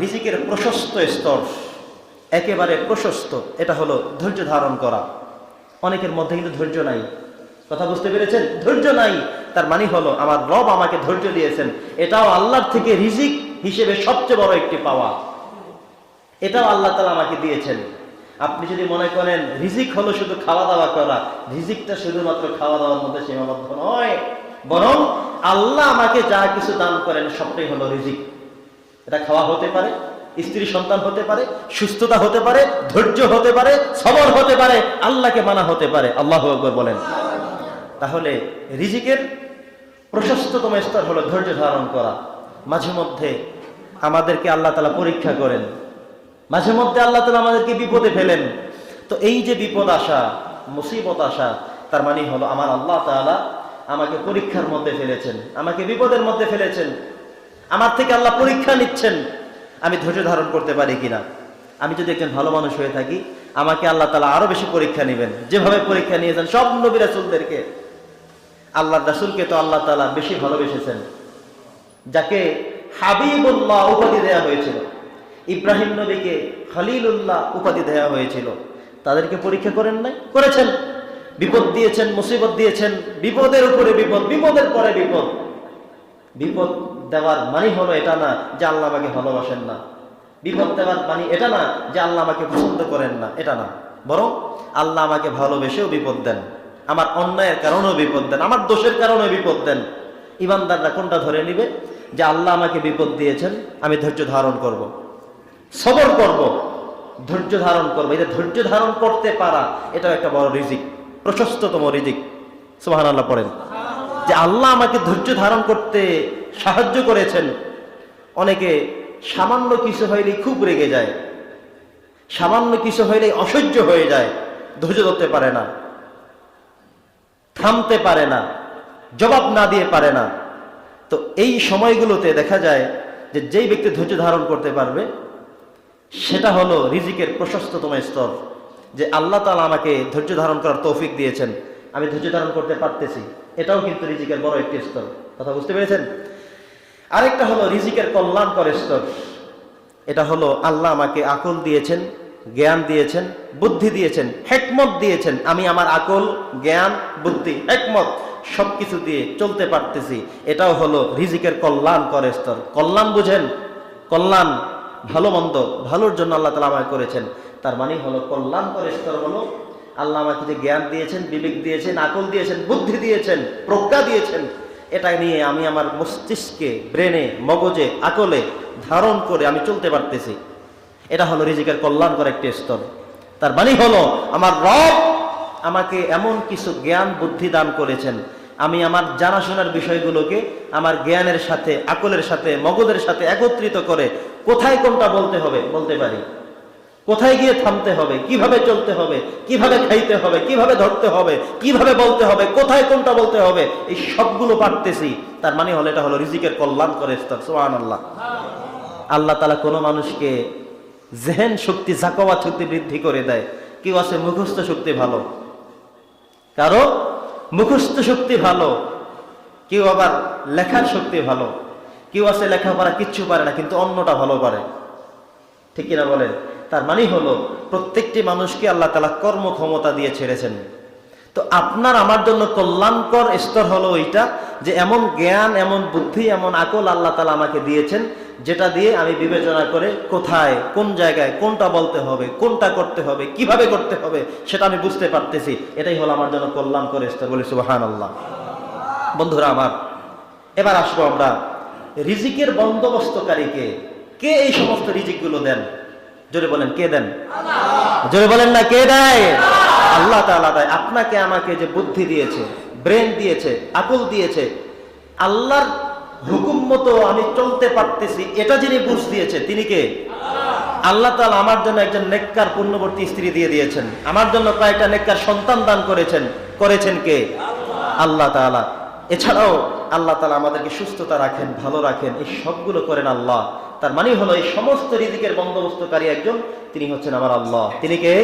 রিজিকের প্রশস্ত স্তর, একেবারে প্রশস্ত, এটা হলো ধৈর্য ধারণ করা। অনেকের মধ্যে কিন্তু ধৈর্য নাই। কথা বুঝতে পেরেছেন? ধৈর্য নাই। তার মানে হলো, আমার রব আমাকে ধৈর্য দিয়েছেন। এটাও আল্লাহর থেকে রিজিক হিসেবে সবচেয়ে বড় একটি পাওয়া। এটাও আল্লাহ তালা আমাকে দিয়েছেন। আপনি যদি মনে করেন, রিজিক হলো শুধু খাওয়া দাওয়া করা, রিজিকটা শুধুমাত্র খাওয়া দাওয়ার মধ্যে সীমাবদ্ধ নয়, বরং আল্লাহ আমাকে যা কিছু দান করেন, সবটাই হলো রিজিক। এটা খাওয়া হতে পারে, স্ত্রী সন্তান হতে পারে, সুস্থতা হতে পারে, ধৈর্য হতে পারে সবর হতে পারে, আল্লাহকে মানা হতে পারে। আল্লাহ বলেন। তাহলে রিজিকের প্রশস্ততম স্তর হলো ধৈর্য ধারণ করা। মাঝে মধ্যে আমাদেরকে আল্লাহ তালা পরীক্ষা করেন। মাঝে মধ্যে আল্লাহ তালা আমাদেরকে বিপদে ফেলেন। তো এই যে বিপদ আসা, মুসিবত আসা, তার মানে হলো আমার আল্লাহ তাআলা আমাকে পরীক্ষার মধ্যে ফেলেছেন, আমাকে বিপদের মধ্যে ফেলেছেন। আমার থেকে আল্লাহ পরীক্ষা নিচ্ছেন। আমি ধৈর্য ধারণ করতে পারি কিনা? আমি যদি একজন ভালো মানুষ হয়ে থাকি, আমাকে আল্লাহ তালা আরও বেশি পরীক্ষা নেবেন। যেভাবে পরীক্ষা নিয়েছেন সব নবী রাসূলদেরকে। আল্লাহ রাসূলকে তো আল্লাহ তালা বেশি ভালোবেসেছেন। যাকে হাবিবুল্লাহ উপাধি দেয়া হয়েছিল। ইব্রাহিম নবীকে খলিলুল্লাহ উপাধি দেয়া হয়েছিল। তাদেরকে পরীক্ষা করেন নাই? করেছেন। বিপদ দিয়েছেন, মুসিবত দিয়েছেন। বিপদের উপরে বিপদ, বিপদের পরে বিপদ। বিপদ দেওয়ার মানে হলো এটা না যে আল্লাহ আমাকে ভালোবাসেন না। বিপদ দেওয়ার মানে এটা না যে আল্লাহ আমাকে পছন্দ করেন না, এটা না। বরং আল্লাহ আমাকে ভালোবেসেও বিপদ দেন। আমার অন্যায়ের কারণেও বিপদ দেন, আমার দোষের কারণেও বিপদ দেন। ইমানদাররা কোনটা ধরে নিবে? যে আল্লাহ আমাকে বিপদ দিয়েছেন, আমি ধৈর্য ধারণ করব। সবর করব, ধৈর্য ধারণ করব। এটা ধৈর্য ধারণ করতে পারা, এটাও একটা বড় রিজিক, প্রশস্ততম রিজিক। সুহান আল্লাহ পড়েন। যে আল্লাহ আমাকে ধৈর্য ধারণ করতে সাহায্য করেছেন, অনেকে সামান্য কিছু হইলেই খুব রেগে যায়, সামান্য কিছু হইলেই অসহ্য হয়ে যায়, ধৈর্য ধরতে পারে না, থামতে পারে না, জবাব না দিয়ে পারে না। তো এই সময়গুলোতে দেখা যায় যে যেই ব্যক্তি ধৈর্য ধারণ করতে পারবে, সেটা হলো রিজিকের প্রশস্ততম স্তর, যে আল্লাহ তালা আমাকে ধৈর্য ধারণ করার তৌফিক দিয়েছেন, আমি ধৈর্য ধারণ করতে পারতেছি। এটাও কিন্তু রিজিকের বড় একটি স্তর। কথা বুঝতে পেরেছেন? আরেকটা হলো রিজিকের কল্যাণকর স্তর। এটা হলো আল্লাহ আমাকে আকল দিয়েছেন, জ্ঞান দিয়েছেন, বুদ্ধি দিয়েছেন, হেকমত দিয়েছেন। আমি আমার আকল, জ্ঞান, বুদ্ধি, হেকমত সবকিছু দিয়ে চলতে পারতেছি। এটাও হলো রিজিকের কল্যাণকর স্তর। কল্যাণ বুঝেন? কল্যাণ ভালো মন্দ, ভালোর জন্য আল্লাহ তালা আমাকে করেছেন। তার মানে হলো কল্যাণকর স্তর হলো আল্লাহ আমাকে যে জ্ঞান দিয়েছেন, বিবেক দিয়েছেন, আকল দিয়েছেন, বুদ্ধি দিয়েছেন, প্রজ্ঞা দিয়েছেন, এটা নিয়ে আমি আমার মস্তিষ্কে, ব্রেনে, মগজে, আকলে ধারণ করে আমি চলতে পারতেছি। এটা হলো রিজিকের কল্যাণকর একটি স্তর। তার মানে হলো, আমার রব আমাকে এমন কিছু জ্ঞান, বুদ্ধি দান করেছেন। আমি আমার জানাশোনার বিষয়গুলোকে আমার জ্ঞানের সাথে, আকলের সাথে, মগজের সাথে একত্রিত করে কোথায় কোনটা বলতে হবে, বলতে পারি? কোথায় গিয়ে থামতে হবে? কীভাবে চলতে হবে? কীভাবে খাইতে হবে? কীভাবে ধরতে হবে? কীভাবে বলতে হবে? কোথায় কোনটা বলতে হবে? এই সবগুলো পারতেছি। তার মানে হলো, এটা হলো রিজিকের কল্যাণ করে আল্লাহ আল্লাহ তালা কোনো মানুষকে জেহেন শক্তি জাকওয়াত শক্তি বৃদ্ধি করে দেয়। কেউ আছে মুখস্থ শক্তি ভালো? কারও? মুখস্থ শক্তি ভালো। কেউ আবার লেখার শক্তি ভালো। কেউ আছে লেখাপড়া কিচ্ছু পারে না, কিন্তু অন্যটা ভালো পারে। ঠিক কিনা বলেন? তার মানে হলো, প্রত্যেকটি মানুষকে আল্লাহ তালা কর্মক্ষমতা দিয়ে ছেড়েছেন। তো আপনার আমার জন্য কল্যাণকর স্তর হলো ওইটা যে এমন জ্ঞান, এমন বুদ্ধি, এমন আকল আল্লাহ তালা আমাকে দিয়েছেন, যেটা দিয়ে আমি বিবেচনা করে কোথায়, কোন জায়গায়, কোনটা বলতে হবে, কোনটা করতে হবে, কীভাবে করতে হবে, সেটা আমি বুঝতে পারতেছি। এটাই হলো আমার জন্য কল্যাণকর স্তর বলি সুবাহান আল্লাহ বন্ধুরা আমার, এবার আসব আমরা রিজিকের বন্দোবস্তকারীকে। কে এই সমস্ত রিজিকগুলো দেন? জোরে বলেন, কে দেন? জোরে বলেন না, কে দেয়? আল্লাহ তাআলা দেয়। আপনাকে আমাকে যে বুদ্ধি দিয়েছে, ব্রেন দিয়েছে, আকুল দিয়েছে, আল্লাহর হুকুম মতো আমি চলতে পারতেছি, এটা যিনি বুঝ দিয়েছে, তিনি কে? আল্লাহ তাআলা আমার জন্য একজন নেককার পূর্ণবর্তী স্ত্রী দিয়ে দিয়েছেন। আমার জন্য কয়েকটা নেককার সন্তান দান করেছেন করেছেন কে? আল্লাহ তাআলা। এছাড়াও আল্লাহ তালা আমাদেরকে সুস্থতা রাখেন, ভালো রাখেন, এই সবগুলো করেন আল্লাহ। তার মানে হলো এই সমস্ত রিজিকের বন্দোবস্তকারী একজন, তিনি হচ্ছেন আমার আল্লাহ। তিনি কে?